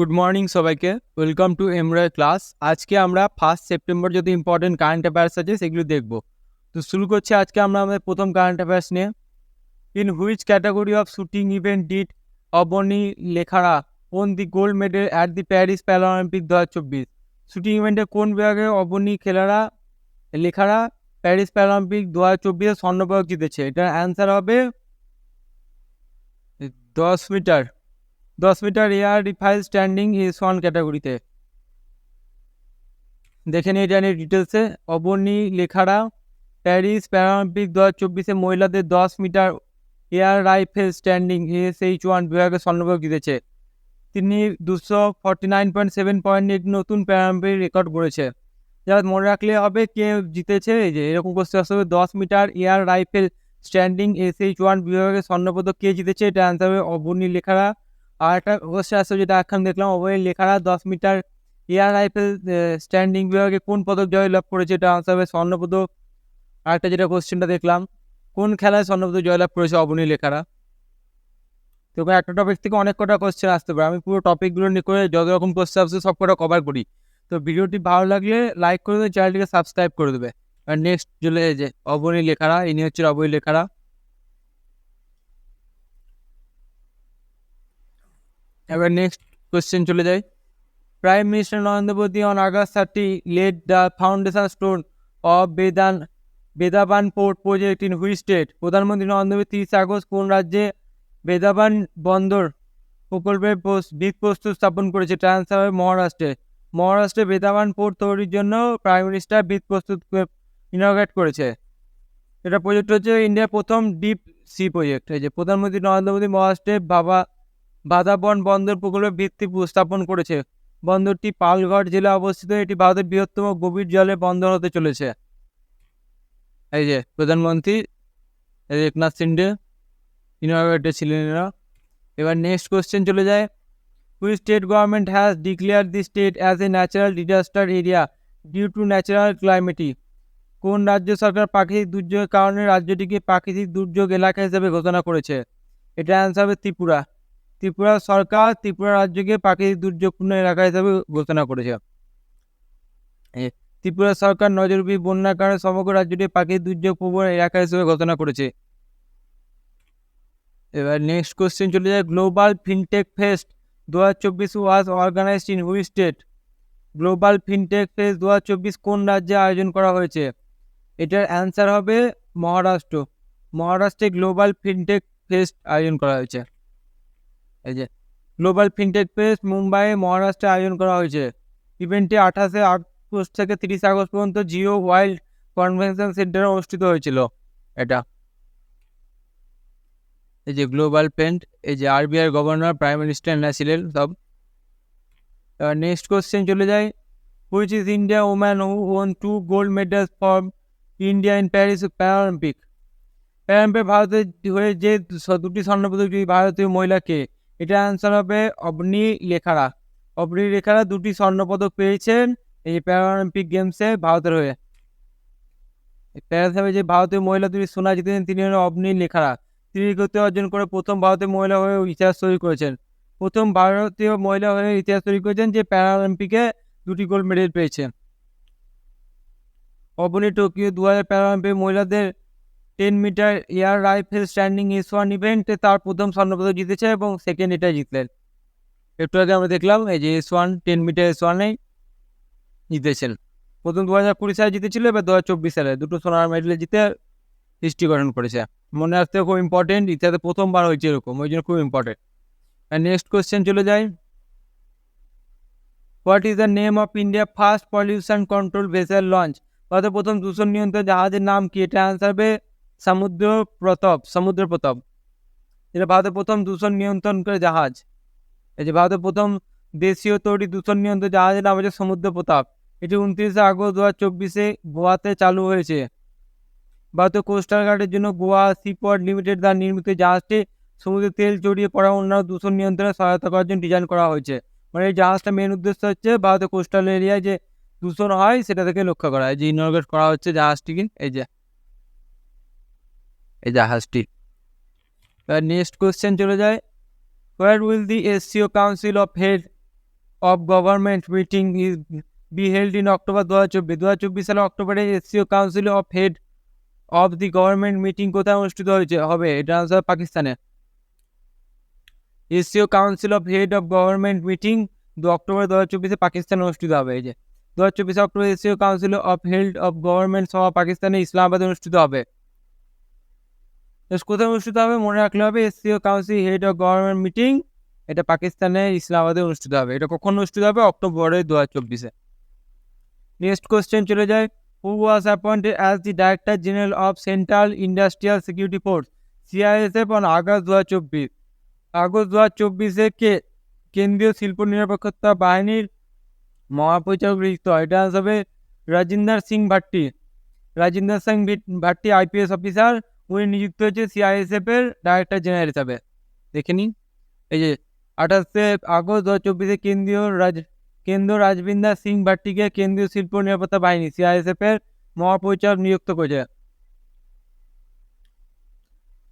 Good morning সবাইকে। Welcome to এমরয় class আজকে আমরা ফার্স্ট সেপ্টেম্বর যত ইম্পর্টেন্ট কারেন্ট অ্যাফেয়ার্স আছে, সেগুলো দেখব। তো শুরু করছি আজকে আমরা আমাদের প্রথম কারেন্ট অ্যাফেয়ার্স নিয়ে। In which category of shooting event did Avani Lekhara won the gold medal at the Paris Paralympic দু হাজার চব্বিশ শুটিং ইভেন্টে কোন বিভাগে অবনী খেলারা লেখারা প্যারিস প্যারালিম্পিক দু হাজার চব্বিশে স্বর্ণপদক জিতেছে? এটার অ্যান্সার হবে দশ মিটার। দশ metre air rifle standing is one ক্যাটাগরিতে দেখে নিই এটা নিয়ে ডিটেলসে অবনী, লেখারা, প্যারিস প্যারালিম্পিক দু হাজার চব্বিশে মহিলাদের দশ metre air rifle standing S H one বিভাগে স্বর্ণপদক জিতেছে। তিনি দুশো forty nine point seven point eight নতুন প্যারালিম্পিক রেকর্ড করেছে যারা মনে রাখলে হবে কে জিতেছে, এই যে, এরকম কোশ্চেন আসতে হবে। দশ metre air rifle standing S H one বিভাগে স্বর্ণপদক কে জিতেছে, এটা আনতে হবে অবনী, লেখারা। আর একটা কোশ্চেন আসছে যেটা এখন দেখলাম অবনী লেখারা দশ মিটার এয়ার রাইফেল স্ট্যান্ডিং বিভাগে কোন পদক জয়লাভ করেছে এটা আনতে হবে স্বর্ণপদক। আর একটা যেটা কোশ্চেনটা দেখলাম, কোন খেলায় স্বর্ণপদক জয়লাভ করেছে অবনী লেখারা? তো একটা টপিক থেকে অনেক কটা কোশ্চেন আসতে পারে। আমি পুরো টপিকগুলো নিয়ে করে যত রকম কোশ্চেন আসছে সব কটা কভার করি। তো ভিডিওটি ভালো লাগলে লাইক করে দেবে চ্যানেলটিকে সাবস্ক্রাইব করে দেবে আর নেক্সট চলে যে অবনী লেখারা, ইনি হচ্ছে অবনী লেখারা। এবার নেক্সট কোশ্চেন চলে যাই। Prime minister Narendra Modi on August thirty laid the foundation stone of বেদান Vadhavan port project in which state প্রধানমন্ত্রী নরেন্দ্র মোদী তিরিশে আগস্ট কোন রাজ্যে বেদাবান বন্দর প্রকল্পের ভিত প্রস্তুত স্থাপন করেছে? ট্রান্সফার মহারাষ্ট্রে মহারাষ্ট্রে বেদাবান পোর্ট তৈরির জন্য প্রাইম মিনিস্টার ভিত প্রস্তুত ইনগ্রেট করেছে। এটা প্রজেক্ট হচ্ছে ইন্ডিয়ার প্রথম ডিপ সি প্রজেক্ট যে প্রধানমন্ত্রী নরেন্দ্র মোদী মহারাষ্ট্রে বাবা বাদাবন বন্দর প্রকল্পের ভিত্তি স্থাপন করেছে। বন্দরটি পালঘর জেলায় অবস্থিত। এটি ভারতের বৃহত্তম গভীর জলে বন্দর হতে চলেছে। এই যে প্রধানমন্ত্রী একনাথ সিন্ডে ইনগ্রেটে ছিলেন এরা। এবার নেক্সট কোয়েশ্চেন চলে যায়। Which state government has declare the state as a natural disaster area due to natural climatic কোন রাজ্য সরকার প্রাকৃতিক দুর্যোগের কারণে রাজ্যটিকে প্রাকৃতিক দুর্যোগ এলাকা হিসেবে ঘোষণা করেছে? এটা অ্যান্সার হবে ত্রিপুরা। ত্রিপুরা সরকার ত্রিপুরা রাজ্যকে প্রাকৃতিক দুর্যোগপূর্ণ এলাকা হিসাবে ঘোষণা করেছে। ত্রিপুরা সরকার নজরবি বন্যার কারণে সমগ্র রাজ্যটি প্রাকৃতিক দুর্যোগ প্রবণ এলাকা হিসেবে ঘোষণা করেছে। এবার নেক্সট কোশ্চেন চলে যায় গ্লোবাল ফিনটেক ফেস্ট দু হাজার চব্বিশ was organised in which state global fintech fest দু হাজার চব্বিশ কোন রাজ্যে আয়োজন করা হয়েছে? এটার অ্যান্সার হবে মহারাষ্ট্র। মহারাষ্ট্রে গ্লোবাল ফিনটেক ফেস্ট আয়োজন করা হয়েছে। এই যে গ্লোবাল ফিনটেক ফেস্ট মুম্বাইয়ে মহারাষ্ট্রে আয়োজন করা হয়েছে। ইভেন্টটি আঠাশে আগস্ট থেকে তিরিশে আগস্ট পর্যন্ত জিও ওয়াইল্ড কনভেনশন সেন্টারে অনুষ্ঠিত হয়েছিল। এটা। এই যে গ্লোবাল পেন্ট এই যে আরবিআই গভর্নর প্রাইম মিনিস্টার ছিলেন সব। এবার নেক্সট কোশ্চেন চলে যায়। Which is India woman won two gold medals for India in Paris Paralympic Paralympic ভারতের হয়ে যে, দুটি স্বর্ণপদক ভারতীয় মহিলাকে এটা অ্যান্সার হবে অবনী লেখারা। অবনী লেখারা দুটি স্বর্ণপদক পেয়েছেন এই প্যারালিম্পিক গেমসে ভারতের হয়ে। প্যারাস যে ভারতীয় মহিলা দুটি সোনা জিতেছেন, তিনি হলেন অবনী লেখারা। তিনি গতি অর্জন করে প্রথম ভারতীয় মহিলা হয়ে ইতিহাস তৈরি করেছেন। প্রথম ভারতীয় মহিলা হয়ে ইতিহাস তৈরি করেছেন যে প্যারালিম্পিকে দুটি গোল্ড মেডেল পেয়েছে অবনী টোকিও দু হাজার প্যারালিম্পিক মহিলাদের ten metre air rifle standing S one ইভেন্টে তার প্রথম স্বর্ণপদক জিতেছে এবং সেকেন্ড এটা জিতলেন। একটু আগে আমরা দেখলাম, এই যে S one ten metre S ওয়ানে জিতেছেন। প্রথম দু হাজার কুড়ি সালে জিতেছিল, এবার দু হাজার চব্বিশ সালে দুটো সোনার মেডেল জিতে হিস্ট্রিকরণ করেছে। মনে রাখতে খুব ইম্পর্টেন্ট ইতিহাসে প্রথমবার হয়েছে এরকম, ওই জন্য খুব ইম্পর্টেন্ট আর নেক্সট কোয়েশ্চেন চলে যায়। What is the name of India first pollution control vessel launch ভারতের প্রথম দূষণ নিয়ন্ত্রণ জাহাজের নাম কি? এটা আনসার হবে সমুদ্র প্রতাপ সমুদ্র প্রতাপ এটা ভারতের প্রথম দূষণ নিয়ন্ত্রণ করে জাহাজ। এই যে ভারতের প্রথম দেশীয় তৈরি দূষণ নিয়ন্ত্রণ জাহাজের নাম হচ্ছে সমুদ্র প্রতাপ এটি উনত্রিশে আগস্ট দু হাজার চব্বিশে গোয়াতে চালু হয়েছে। ভারতীয় কোস্টাল গার্ডের জন্য গোয়া সিপোর্ট লিমিটেড দ্বারা নির্মিত জাহাজটি সমুদ্রে তেল জড়িয়ে পড়া অন্যান্য দূষণ নিয়ন্ত্রণে সহায়তা করার জন্য ডিজাইন করা হয়েছে। মানে এই জাহাজটা মেন উদ্দেশ্য হচ্ছে ভারতের কোস্টাল এরিয়ায় যে দূষণ হয় সেটা থেকে লক্ষ্য করা হয়। যে ইনগ্রেট করা হচ্ছে জাহাজটি জাহাজটিকে, এই যে এই জাহাজটি এবার নেক্সট কোয়েশ্চেন চলে যায়। Where will the SCO council of head of government meeting is be held in October দু হাজার চব্বিশ দু হাজার চব্বিশ সালে অক্টোবরে SCO council of head of the government meeting কোথায় অনুষ্ঠিত হয়েছে? হবে, এটা আনসার পাকিস্তানে। SCO council of head of government meeting দু অক্টোবর দু হাজার চব্বিশে পাকিস্তানে অনুষ্ঠিত হবে, এই যে। দু হাজার চব্বিশে October SCO council of held of government সভা পাকিস্তানে ইসলামাবাদে অনুষ্ঠিত হবে। কোথায় অনুষ্ঠিত হবে, মনে রাখলে হবে SCO council head of government meeting এটা পাকিস্তানে ইসলামাবাদে অনুষ্ঠিত হবে। এটা কখন অনুষ্ঠিত হবে? অক্টোবরে দু হাজার চব্বিশে। নেক্সট কোশ্চেন চলে যায়। Who was appointed as the director general of central industrial security force CISF on August দু হাজার চব্বিশ। আগস্ট দু হাজার চব্বিশে কে? কেন্দ্রীয় শিল্প নিরাপত্তা বাহিনীর মহাপরিচালক নিযুক্ত। হয় এটা হবে রাজিন্দর সিং ভাট্টি। রাজিন্দর সিং ভিট- ভাট্টি আইপিএস অফিসার উনি নিযুক্ত হয়েছে সিআইএসএফ এর ডাইরেক্টর জেনারেল হিসাবে। দেখে নিন। এই যে, আঠাশে আগস্ট দু হাজার চব্বিশে কেন্দ্রীয় রাজ কেন্দ্র রাজবিন্দার সিং ভাট্টিকে কেন্দ্রীয় শিল্প নিরাপত্তা বাহিনী সিআইএসএফ এর মহাপরিচালক নিযুক্ত করেছে।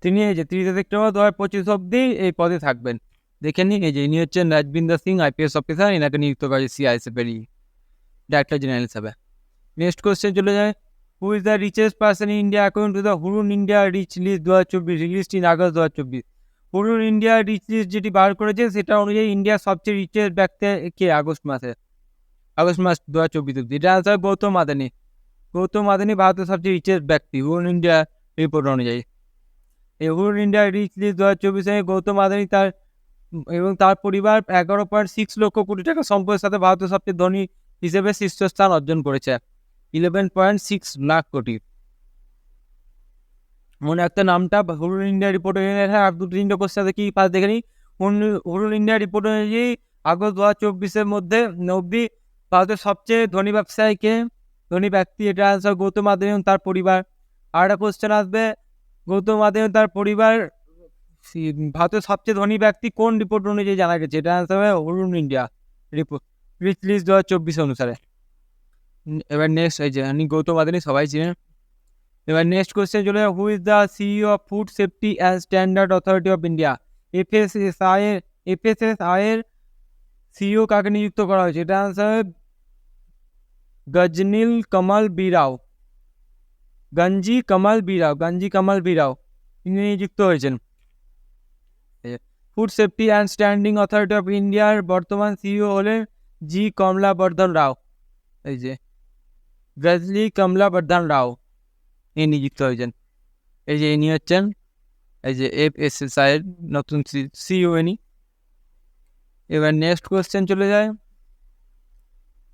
তিনি এই যে, তিরিশে সেপ্টেম্বর দু হাজার পঁচিশ অব্দি এই পদে থাকবেন। দেখে নিন, এই যে, ইনি হচ্ছেন রাজবিন্দার সিং আইপিএস অফিসার এনাকে নিযুক্ত করেছে সিআইএসএফ ডাইরেক্টর জেনারেল হিসাবে। নেক্সট কোশ্চেন চলে যায়। Who is the richest person in India according to the Hurun India rich list দু হাজার চব্বিশ রিলিস্ট ইন আগস্ট দু হাজার চব্বিশ। হুরুন ইন্ডিয়া রিচ লিস্ট যেটি বার করেছে, সেটা অনুযায়ী ইন্ডিয়ার সবচেয়ে রিচেস্ট ব্যক্তি কে? আগস্ট মাসে। আগস্ট মাস দু হাজার চব্বিশ অব্দি এটা আনসার গৌতম আদানি। গৌতম আদানি ভারতের সবচেয়ে রিচেস্ট ব্যক্তি হুরুন ইন্ডিয়া রিপোর্ট অনুযায়ী। এই হুরুন ইন্ডিয়া রিচ লিস্ট দু হাজার চব্বিশে গৌতম আদানি তার এবং তার পরিবার এগারো পয়েন্ট সিক্স লক্ষ কোটি টাকা সম্পদের সাথে ভারতের সবচেয়ে ধনী হিসেবে শীর্ষস্থান অর্জন করেছে। ইলেভেন পয়েন্ট সিক্স লাখ কোটি। মনে একটা নামটা, হুরুল ইন্ডিয়া রিপোর্ট হ্যাঁ আর দুটো তিনটে কোশ্চেন কি পাস দেখে নিই হুরুল ইন্ডিয়া রিপোর্ট অনুযায়ী আগস্ট দু হাজার চব্বিশের মধ্যে অব্দি ভারতের সবচেয়ে ধনী ব্যবসায়ীকে ধনী ব্যক্তি এটা আনসার গৌতম আদানি এবং তার পরিবার। আর একটা কোশ্চেন আসবে, গৌতম আদানি এবং তার পরিবার ভারতের সবচেয়ে ধনী ব্যক্তি কোন রিপোর্ট অনুযায়ী জানা গেছে? এটা আনসার হবে Hurun India report rich list দু হাজার চব্বিশ অনুসারে। এবার নেক্সট যে আমি গৌতম আদানি, সবাই চিনেন। এবার নেক্সট কোয়েশ্চেন চলে who is the CEO of food safety and standard authority of India FSSI এর এফএসএসআই এর সিইও কাকে নিযুক্ত করা হয়েছে? এটা আনসার গজনীল কমল বিরাও। গঞ্জি কমল বিরাও, গঞ্জি কমল বিরাও তিনি নিযুক্ত হয়েছেন। Food safety and standing authority of ইন্ডিয়ার বর্তমান সিইও হলেন জি কমলা বর্ধন রাও। এই যে গজলি কমলা বর্ধন রাও ইনি নিযুক্ত হয়েছেন এই যে ইনি হচ্ছেন এই যে এফ এস এস আইয়ের নতুন সিইও ইনি এবার নেক্সট কোয়েশ্চেন চলে যায়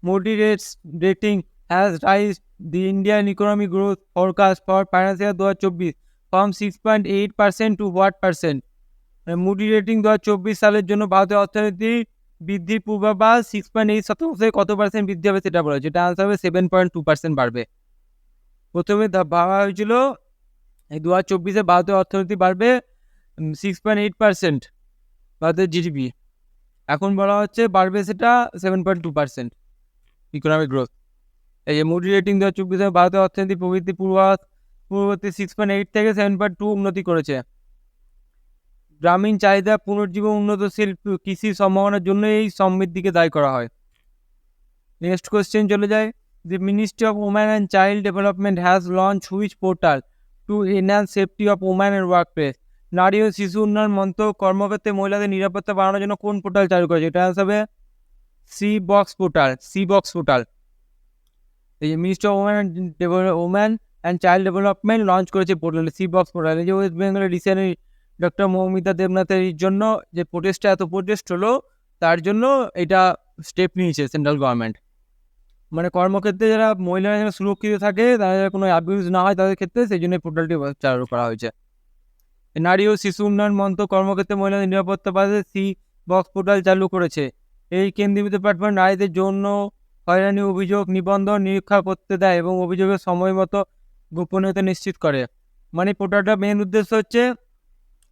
Moody rates rating has raise the Indian economy growth forecast for financial দু হাজার চব্বিশ from six point eight percent to what percent Moody rating দু হাজার চব্বিশ সালের জন্য ভারতের অর্থনীতি বৃদ্ধির পূর্বাভাস সিক্স পয়েন্ট এইট শতাংশে কত পার্সেন্ট বৃদ্ধি হবে সেটা বলা, যেটা আনসার হবে সেভেন পয়েন্ট টু পার্সেন্ট বাড়বে। প্রথমে ভাবা হয়েছিল এই দু হাজার চব্বিশে ভারতের অর্থনীতি বাড়বে সিক্স পয়েন্ট এইট পার্সেন্ট ভারতের জিডিপি এখন বলা হচ্ছে বাড়বে সেটা seven point two percent economic growth এই যে মুডি রেটিং দু হাজার চব্বিশে ভারতের অর্থনীতি প্রবৃদ্ধি পূর্বাভাস পূর্ববর্তী সিক্স পয়েন্ট এইট থেকে সেভেন পয়েন্ট টু উন্নতি করেছে। গ্রামীণ চাহিদা পুনর্জীবন উন্নতশীল কৃষি সম্ভাবনার জন্য এই সমৃদ্ধিকে দায়ী করা হয়। নেক্সট কোয়েশ্চেন চলে যায়। The ministry of woman and child development has launch which portal to enhance safety of woman and workplace নারী ও শিশু উন্নয়ন মন্ত্রক কর্মক্ষেত্রে মহিলাদের নিরাপত্তা বাড়ানোর জন্য কোন পোর্টাল চালু করেছে এটা হবে she box portal she box portal এই যে ministry of woman woman and child development launch করেছে পোর্টাল সি বক্স পোর্টাল এই যে ওয়েস্ট বেঙ্গলের রিসেন্ট ডক্টর মৌমিতা দেবনাথের জন্য যে প্রোটেস্টটা এত প্রোটেস্ট হলো, তার জন্য এটা স্টেপ নিয়েছে সেন্ট্রাল গভর্নমেন্ট মানে কর্মক্ষেত্রে যারা মহিলারা যেন সুরক্ষিত থাকে, তারা যেন কোনো অ্যাবিউজ না হয় তাদের ক্ষেত্রে সেই জন্য পোর্টালটি চালু করা হয়েছে। নারী ও শিশু উন্নয়ন মন্ত্রক কর্মক্ষেত্রে মহিলাদের নিরাপত্তা বাদে সি বক্স পোর্টাল চালু করেছে। এই কেন্দ্রীয় ডিপার্টমেন্ট নারীদের জন্য হয়রানি অভিযোগ, নিবন্ধন, নিরীক্ষা করতে দেয় এবং অভিযোগের সময় মতো গোপনীয়তা নিশ্চিত করে। মানে পোর্টালটা মেন উদ্দেশ্য হচ্ছে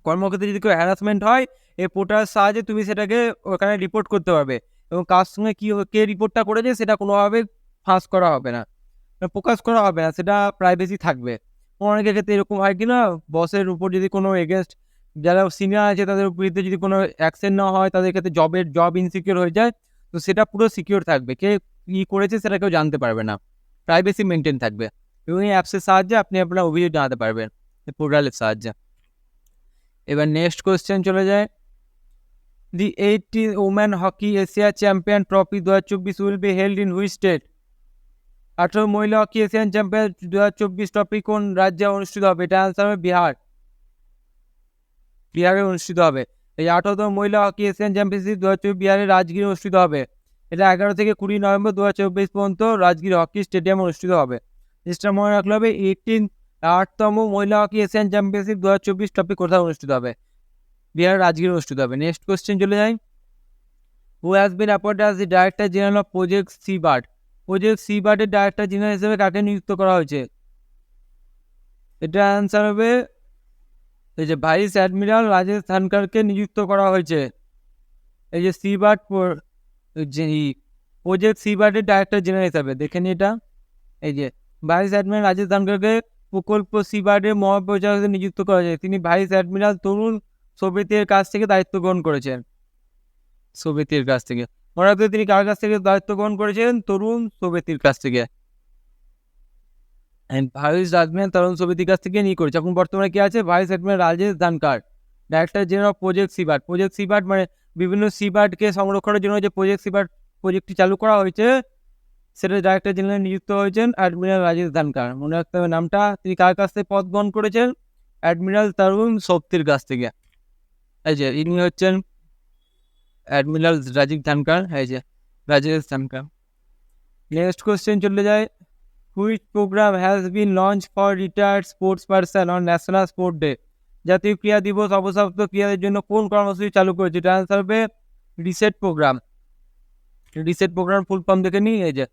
কর্মক্ষেত্রে যদি কেউ হ্যারাসমেন্ট হয়, এই পোর্টালের সাহায্যে তুমি সেটাকে ওখানে রিপোর্ট করতে পারবে। এবং কার সঙ্গে কী কে রিপোর্টটা করেছে সেটা কোনোভাবে ফাঁস করা হবে না। মানে প্রকাশ করা হবে না, সেটা প্রাইভেসি থাকবে। অনেকের ক্ষেত্রে এরকম হয় কি না বসের উপর যদি কোনো এগেনস্ট যারা সিনিয়র আছে তাদের বিরুদ্ধে যদি কোনো অ্যাকশন না হয়, তাদের ক্ষেত্রে জবের জব ইনসিকিউর হয়ে যায়। তো সেটা পুরো সিকিওর থাকবে। কে কী করেছে সেটা কেউ জানতে পারবে না। প্রাইভেসি মেনটেন থাকবে। এবং এই অ্যাপসের সাহায্যে আপনি আপনার অভিযোগ জানাতে পারবেন। পোর্টালের সাহায্যে। এবার নেক্সট কোয়েশ্চেন চলে যায়। The eighty woman hockey Asia champion trophy দু হাজার চব্বিশ will be held in which state আঠারো মহিলা হকি এশিয়ান চ্যাম্পিয়ন দু হাজার চব্বিশ ট্রফি কোন রাজ্যে অনুষ্ঠিত হবে? এটা আনসার হবে বিহার। বিহারে অনুষ্ঠিত হবে। এই আঠারোতম মহিলা হকি এশিয়ান চ্যাম্পিয়নশিপ দু হাজার চব্বিশ বিহারের রাজগীরে অনুষ্ঠিত হবে। এটা এগারো থেকে কুড়ি নভেম্বর দু হাজার চব্বিশ পর্যন্ত রাজগীর হকি স্টেডিয়াম অনুষ্ঠিত হবে। জিনিসটা মনে রাখলে হবে এইটিন আটতম মহিলা হকি এশিয়ান চ্যাম্পিয়নশিপ দু হাজার চব্বিশ টপিক কোথায় অনুষ্ঠিত হবে? বিহার রাজগীর অনুষ্ঠিত হবে। নেক্সট কোয়েশ্চেন চলে যাই। Who has been appointed as the director general of project sea bird project sea বার্ডের director general হিসেবে কাকে নিযুক্ত করা হয়েছে? এটা অ্যান্সার হবে এই যে ভাইস অ্যাডমিরাল রাজেশ থানকারকে নিযুক্ত করা হয়েছে। এই যে সি বার্ড যে প্রজেক্ট সি বার্ডের ডাইরেক্টর জেনারেল হিসাবে। দেখেন এটা। এই যে ভাইস অ্যাডমিরাল রাজেশ ধানকারকে প্রকল্প সি মহাপরিচালক নিযুক্ত করা হয়েছে। তিনি ভাইস অ্যাডমিরাল তরুণ সোভিয়েতের কাছ থেকে দায়িত্ব গ্রহণ করেছেন। সোভিয়েতের কাছ থেকে। মনে তিনি কার কাছ থেকে দায়িত্ব গ্রহণ করেছেন তরুণ সোভিয়েতের কাছ থেকে। ভাইস অ্যাডমিরাল তরুণ সোভিয়েতের কাছ থেকে নিয়ে করেছে। এখন বর্তমানে কি আছে? Vice admiral Rajesh Dhankhar director general project seabird project seabird মানে বিভিন্ন সিবার্টকে সংরক্ষণের জন্য যে প্রজেক্ট সিবার্ট প্রজেক্টটি চালু করা হয়েছে সেটা ডাইরেক্টর জেনারেল নিযুক্ত হয়েছেন অ্যাডমিরাল রাজেশ ধানকার। মনে রাখতে হবে নামটা। তিনি কার কাছ থেকে পদ গ্রহণ করেছেন? অ্যাডমিরাল তরুণ সোপ্তির কাছ থেকে। এই যে, ইনি হচ্ছেন অ্যাডমিরাল রাজীব ধানকার। এই যে, রাজেশ ধানকার। নেক্সট কোয়েশ্চেন চলে যায়। Which programme has been launch for retired sports person on national sport day জাতীয় ক্রীড়া দিবস অবসমাপ্ত ক্রীড়াদের জন্য কোন কর্মসূচি চালু করেছে? এটা আনসার হবে reset programme reset programme full form দেখে নিই। এই যে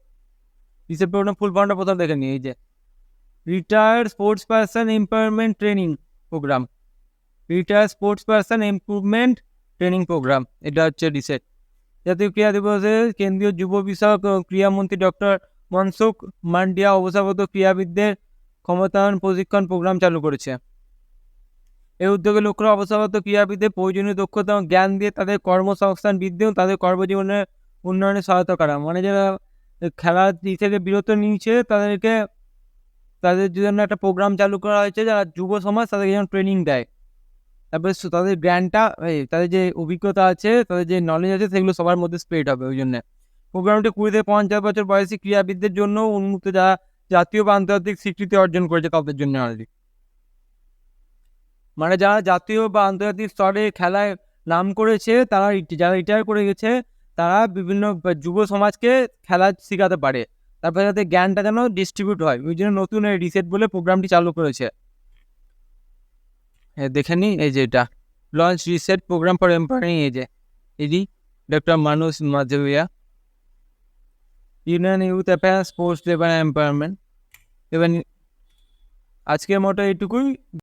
রিসেট প্রোগ্রাম ফুল ফর্মটা প্রথম দেখে নিই, এই যে retired sports person empowerment training programme retired sports person improvement training programme এটা হচ্ছে রিসেট জাতীয় ক্রীড়া দিবসে কেন্দ্রীয় যুব বিষয়ক ক্রীড়ামন্ত্রী ডক্টর মনসুখ মান্ডিয়া অবসরগত ক্রীড়াবিদদের ক্ষমতায়ন প্রশিক্ষণ প্রোগ্রাম চালু করেছে। এই উদ্যোগে লক্ষ্য অবসরগত ক্রীড়াবিদদের প্রয়োজনীয় দক্ষতা জ্ঞান দিয়ে তাদের কর্মসংস্থান বৃদ্ধি তাদের কর্মজীবনের উন্নয়নে সহায়তা করা। মানে যারা খেলা থেকে বিরত নিয়েছে, তাদেরকে, তাদের জন্য একটা প্রোগ্রাম চালু করা হয়েছে, যারা যুব সমাজ তাদেরকে যেন ট্রেনিং দেয়। তারপরে তাদের জ্ঞানটা তাদের যে অভিজ্ঞতা আছে, তাদের যে নলেজ আছে, সেগুলো সবার মধ্যে স্প্রেড হবে ওই জন্য। প্রোগ্রামটি কুড়ি থেকে পঞ্চাশ বছর বয়সী ক্রীড়াবিদদের জন্য উন্মুক্ত, যারা জাতীয় বা আন্তর্জাতিক স্বীকৃতি অর্জন করেছে তাদের জন্য অলরেডি মানে যারা জাতীয় বা আন্তর্জাতিক স্তরে খেলায় নাম করেছে, তারা যারা রিটায়ার করে গেছে তারা বিভিন্ন যুব সমাজকে খেলা শেখাতে পারে। তারপরে যাতে জ্ঞানটা যেন ডিস্ট্রিবিউট হয়। ওই জন্য নতুন এই রিসেট বলে প্রোগ্রামটি চালু করেছে। দেখে নিই এই যে এটা। Launch reset programme for empowering এই যে। এডি doctor Mansukh Mandaviya union youth affairs sports labour empowerment এবার আজকের মতো এইটুকুই।